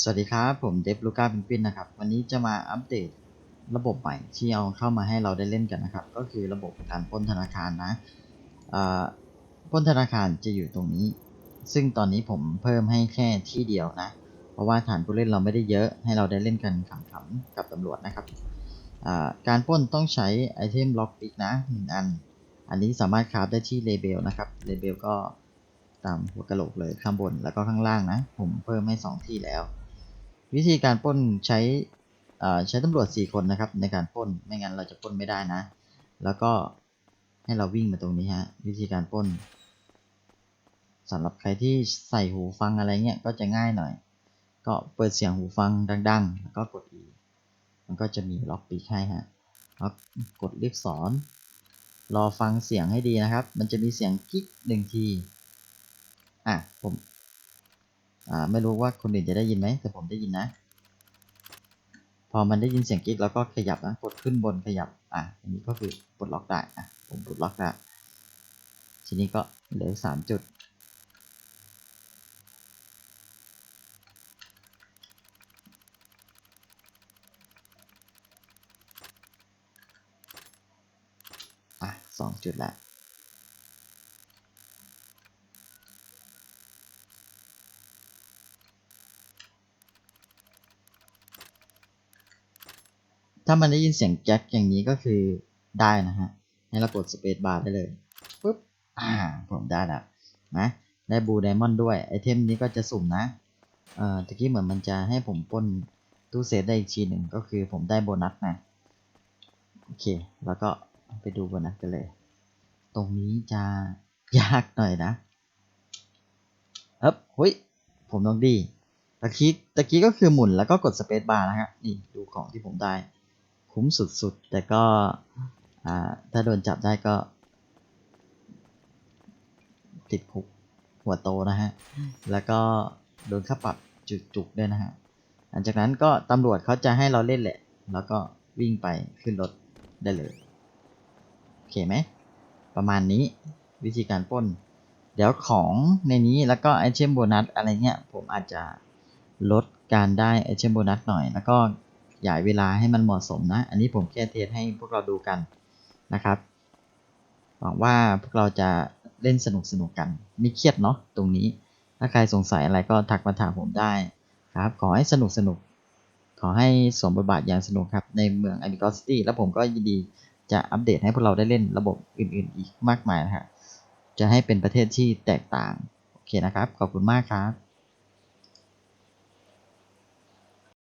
สวัสดีครับ ผมเดฟลูก้าพินปินนะครับ วันนี้จะมาอัปเดตระบบใหม่ที่เอาเข้ามาให้เราได้เล่นกันนะครับ ก็คือระบบการปล้นธนาคารนะอ่าปล้นธนาคารจะอยู่ตรงนี้ ซึ่งตอนนี้ผมเพิ่มให้แค่ที่เดียวนะ เพราะว่าฐานผู้เล่นเราไม่ได้เยอะให้เราได้เล่นกันขำๆกับตำรวจนะครับอ่าการปล้นต้องใช้ไอเทมล็อกปิกนะหนึ่งอัน อันนี้สามารถคราฟได้ที่เลเบลนะครับเลเบลก็ตามหัวกระโหลกเลยข้างบนแล้วก็ข้างล่างนะ ผมเพิ่มให้สองที่แล้ว วิธีการป้นใช้ใช้ตำรวจ 4 คนนะครับ ในการป้นไม่งั้นเราจะป้นไม่ได้นะ แล้วก็ให้เราวิ่งมาตรงนี้ฮะวิธีการป้นสำหรับใครที่ใส่หูฟังอะไรเงี้ยก็จะง่ายหน่อย ก็เปิดเสียงหูฟังดัง ๆ แล้วก็กด E มันก็จะมีล็อกปีกให้ฮะแล้วกดเรียกสอน รอฟังเสียงให้ดีนะครับ มันจะมีเสียงกิ๊กหนึ่งที อะผม อ่าไม่รู้ว่าคนอื่นจะได้ยินไหมแต่ผมได้ยินนะ พอมันได้ยินเสียงกิ๊กแล้วก็ขยับนะกดขึ้นบนขยับอะอันนี้ก็คือปลดล็อกได้อะผมปลดล็อกได้ทีนี้ก็เหลือสามจุดอะสองจุดแล้ว ถ้ามันได้ยินเสียงแจ็คอย่างนี้ก็คือได้นะฮะ ให้เรากดสเปซบาร์ได้เลยปุ๊บ อ่า ผมได้แล้วนะ ได้บูไดมอนด์ด้วย ไอเทมนี้ก็จะสุ่มนะ เอ่อ ตะกี้เหมือนมันจะให้ผมป้นตู้เซฟได้อีกทีหนึ่งก็คือผมได้โบนัสนะ โอเค แล้วก็ไปดูโบนัสกันเลย ตรงนี้จะยากหน่อยนะเอ๊บเฮ้ย ผมต้องดีตะกี้ตะกี้ก็คือหมุนแล้วก็กดสเปซบาร์นะฮะ นี่ดูของที่ผมได้ คุ้มสุดๆ แต่ก็ถ้าโดนจับได้ก็ ติดคุกหัวโตนะฮะ แล้วก็โดนค่าปรับจุกๆด้วยนะฮะ หลังจากนั้นก็ตำรวจเขาจะให้เราเล่นแหละ แล้วก็วิ่งไปขึ้นรถได้เลย โอเคไหม ประมาณนี้วิธีการปล้น เดี๋ยวของในนี้แล้วก็ไอเทมโบนัสอะไรเงี้ย ผมอาจจะลดการได้ไอเทมโบนัสหน่อย แล้วก็ ยายเวลาให้มันเหมาะสมนะ อันนี้ผมแค่เทสให้พวกเราดูกันนะครับ หวังว่าพวกเราจะเล่นสนุกสนุกกัน ไม่เครียดเนาะตรงนี้ ถ้าใครสงสัยอะไรก็ทักมาถามผมได้ครับ ขอให้สนุกสนุก ขอให้สวมบทบาทอย่างสนุกครับในเมืองอ a m i g o City แล้วผมก็ยินดีจะอัปเดตให้พวกเราได้เล่นระบบอื่นๆ อีกมากมายนะฮะจะให้เป็นประเทศที่แตกต่าง โอเคนะครับ ขอบคุณมากครับ